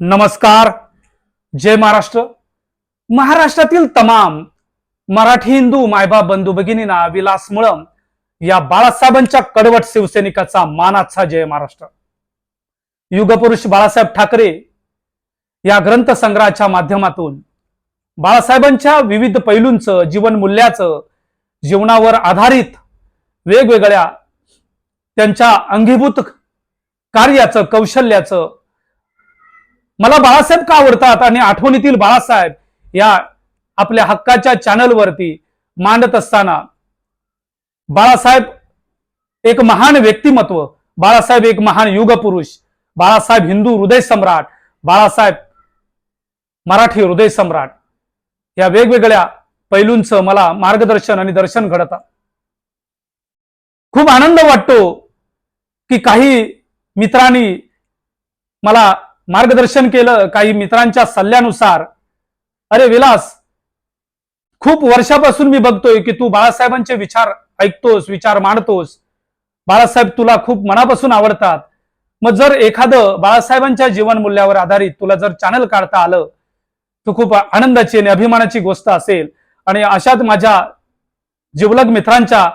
नमस्कार. जय महाराष्ट्र. महाराष्ट्रातील तमाम मराठी हिंदू मायबाप बंधू भगिनींना विलास मुळम या बाळासाहेबांच्या कडवट शिवसैनिकाचा मानाचा जय महाराष्ट्र. युगपुरुष बाळासाहेब ठाकरे या ग्रंथसंग्रहाच्या माध्यमातून बाळासाहेबांच्या विविध पैलूंचं जीवन मूल्याचं जीवनावर आधारित वेगवेगळ्या त्यांच्या अंगीभूत कार्याचं कौशल्याचं मला बाळासाहेब का आवडतात आणि आठवणीतील बाळासाहेब या आपल्या हक्काच्या चॅनलवरती मांडत असताना बाळासाहेब एक महान व्यक्तिमत्व बाळासाहेब एक महान युगपुरुष बाळासाहेब हिंदू हृदय सम्राट बाळासाहेब मराठी हृदय सम्राट या वेगवेगळ्या पैलूंचं मला मार्गदर्शन आणि दर्शन घडतं. खूप आनंद वाटतो की काही मित्रांनी मला मार्गदर्शन केलं काही मित्रांच्या सल्ल्यानुसार. अरे विलास खूप वर्षापासून मी बघतोय की तू बाळासाहेबांचे विचार ऐकतोस विचार मांडतोस. बाळासाहेब तुला खूप मनापासून आवडतात. मग जर एखादं बाळासाहेबांच्या जीवन मूल्यावर आधारित तुला जर चॅनल काढता आलं तर खूप आनंदाची आणि अभिमानाची गोष्ट असेल. आणि अशात माझ्या जिवलग मित्रांच्या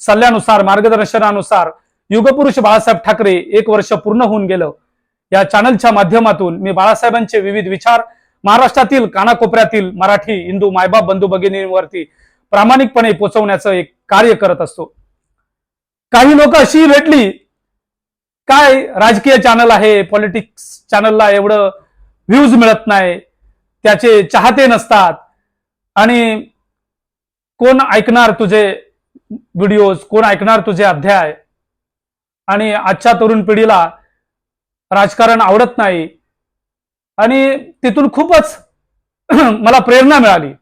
सल्ल्यानुसार मार्गदर्शनानुसार युगपुरुष बाळासाहेब ठाकरे एक वर्ष पूर्ण होऊन गेलं. या चॅनलच्या माध्यमातून मी बाळासाहेबांचे विविध विचार महाराष्ट्रातील कानाकोपऱ्यातील मराठी हिंदू मायबाप बंधू भगिनींवरती प्रामाणिकपणे पोचवण्याचं एक कार्य करत असतो. काही लोक अशी भेटली काय राजकीय चॅनल आहे पॉलिटिक्स चॅनलला एवढं व्ह्यूज मिळत नाही त्याचे चाहते नसतात. आणि कोण ऐकणार तुझे व्हिडिओज कोण ऐकणार तुझे अध्याय? आणि आजच्या तरुण पिढीला राजकारण आवडत नाही. आणि तिथून खूपच मला प्रेरणा मिळाली.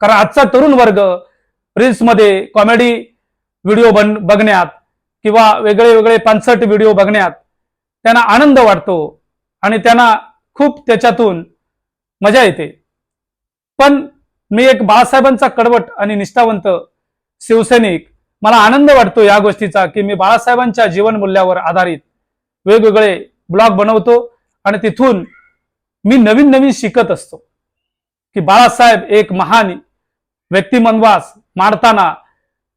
कारण आजचा तरुण वर्ग रील्समध्ये कॉमेडी व्हिडिओ बन बघण्यात किंवा वेगळे वेगळे पानसट व्हिडिओ बघण्यात त्यांना आनंद वाटतो आणि त्यांना खूप त्याच्यातून मजा येते. पण मी एक बाळासाहेबांचा कडवट आणि निष्ठावंत शिवसैनिक मला आनंद वाटतो या गोष्टीचा की मी बाळासाहेबांच्या जीवन मूल्यावर आधारित वेगवेगळे ब्लॉग बनवतो आणि तिथून मी नवीन नवीन शिकत असतो. की बाळासाहेब एक महान व्यक्तिमत्वास मांडताना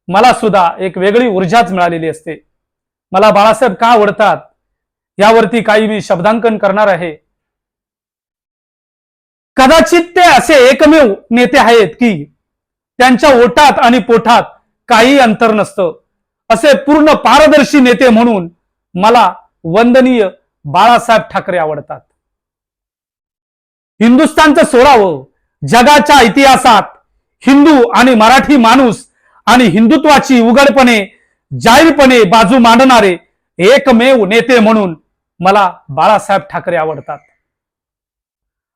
मला सुद्धा एक वेगळी ऊर्जाच मिळालेली असते. मला बाळासाहेब का आवडतात यावरती काही मी शब्दांकन करणार आहे. कदाचित ते असे एकमेव नेते आहेत की त्यांच्या ओटात आणि पोटात काही अंतर नसतं. असे पूर्ण पारदर्शी नेते म्हणून मला वंदनीय बाळासाहेब ठाकरे आवडतात. हिंदुस्थानचं सोडावं जगाच्या इतिहासात हिंदू आणि मराठी माणूस आणि हिंदुत्वाची उघडपणे जाहीरपणे बाजू मांडणारे एकमेव नेते म्हणून मला बाळासाहेब ठाकरे आवडतात.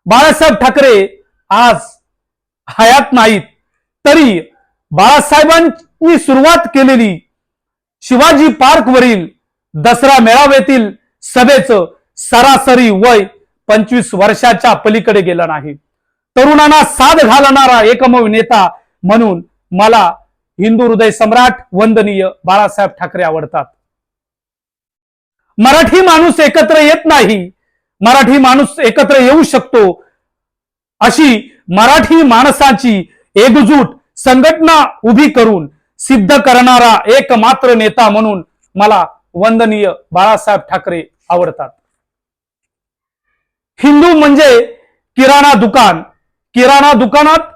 बाळासाहेब ठाकरे आज हयात नाहीत तरी बाळासाहेबांनी सुरुवात केलेली शिवाजी पार्क वरील दसरा मेळाव्यातील सभेचं सरासरी वय पंचवीस वर्षाच्या पलीकडे गेलं नाही. तरुणांना साथ घालणारा एकमेव नेता म्हणून मला हिंदू हृदय सम्राट वंदनीय बाळासाहेब ठाकरे आवडतात. मराठी माणूस एकत्र येत नाही. मराठी माणूस एकत्र येऊ शकतो. अशी मराठी माणसाची एकजूट संघटना उभी करून सिद्ध करणारा एकमात्र नेता म्हणून मला वंदनीय बाळासाहेब ठाकरे आवडतात. हिंदू म्हणजे किराणा दुकान. किराणा दुकानात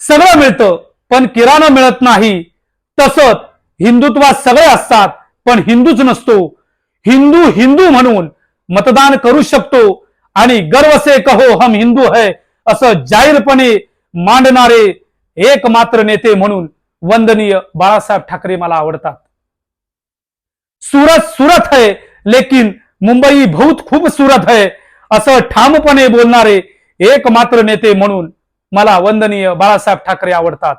सगळं मिळतं पण किराणा मिळत नाही. तसंच हिंदुत्वात सगळे असतात पण हिंदूच नसतो. हिंदू हिंदू म्हणून मतदान करू शकतो आणि गर्व से कहो हम हिंदू है असं जाहीरपणे मांडणारे एकमात्र नेते म्हणून वंदनीय बाळासाहेब ठाकरे मला आवडतात. सूरत सूरत है लेकिन मुंबई बहुत खूबसूरत है असं ठामपणे बोलणारे एकमात्र नेते म्हणून मला वंदनीय बाळासाहेब ठाकरे आवडतात.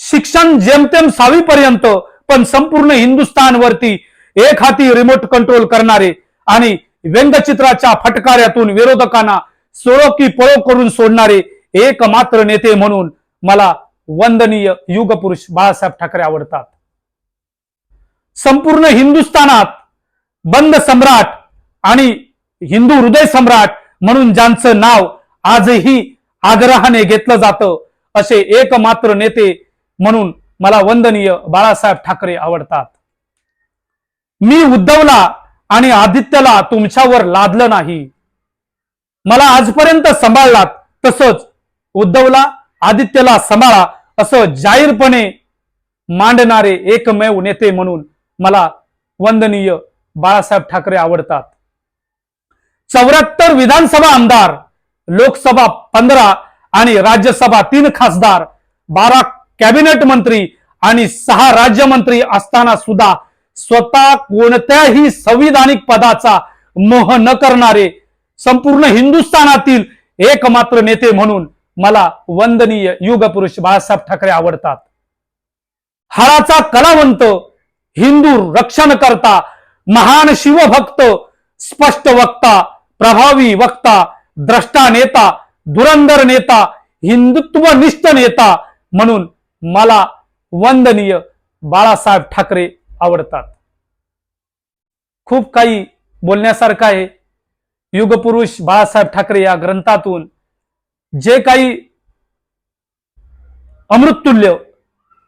शिक्षण जेमतेम सावीपर्यंत पण संपूर्ण हिंदुस्थानवरती एक हाती रिमोट कंट्रोल करणारे आणि व्यंगचित्राच्या फटकाऱ्यातून विरोधकांना सोळो की पळो करून सोडणारे एकमात्र नेते म्हणून मला वंदनीय युगपुरुष बाळासाहेब ठाकरे आवडतात. संपूर्ण हिंदुस्थानात बंद सम्राट आणि हिंदू हृदय सम्राट म्हणून ज्यांचं नाव आजही आग्रहाने घेतलं जातं असे एकमात्र नेते म्हणून मला वंदनीय बाळासाहेब ठाकरे आवडतात. मी उद्धवला आणि आदित्यला तुमच्यावर लादलं नाही. मला आजपर्यंत सांभाळलात तसंच उद्धवला आदित्यला सांभाळा असं जाहीरपणे मांडणारे एकमेव नेते म्हणून मला वंदनीय बाळासाहेब ठाकरे आवडतात. चौऱ्याहत्तर विधानसभा आमदार लोकसभा पंधरा आणि राज्यसभा तीन खासदार बारा कॅबिनेट मंत्री आणि सहा राज्यमंत्री असताना सुद्धा स्वतः कोणत्याही संविधानिक पदाचा मोह न करणारे संपूर्ण हिंदुस्थानातील एकमात्र नेते म्हणून मला वंदनीय युगपुरुष बाळासाहेब ठाकरे आवडतात. हराचा कलावंत हिंदू रक्षण करता महान शिवभक्त स्पष्ट वक्ता प्रभावी वक्ता द्रष्टा नेता धुरंधर नेता हिंदुत्वनिष्ठ नेता म्हणून मला वंदनीय बाळासाहेब ठाकरे आवडतात. खूप काही बोलण्यासारखं आहे. युगपुरुष बाळासाहेब ठाकरे या ग्रंथातून जे काही अमृततुल्य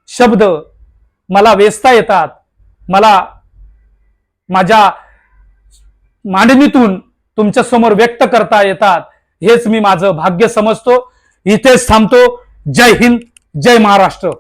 शब्द मला वेचता येतात मला माझ्या मांडणीतून तुमच्यासमोर व्यक्त करता येतात. हेच मी माझं भाग्य समजतो. इथेच थांबतो. जय हिंद जय महाराष्ट्र.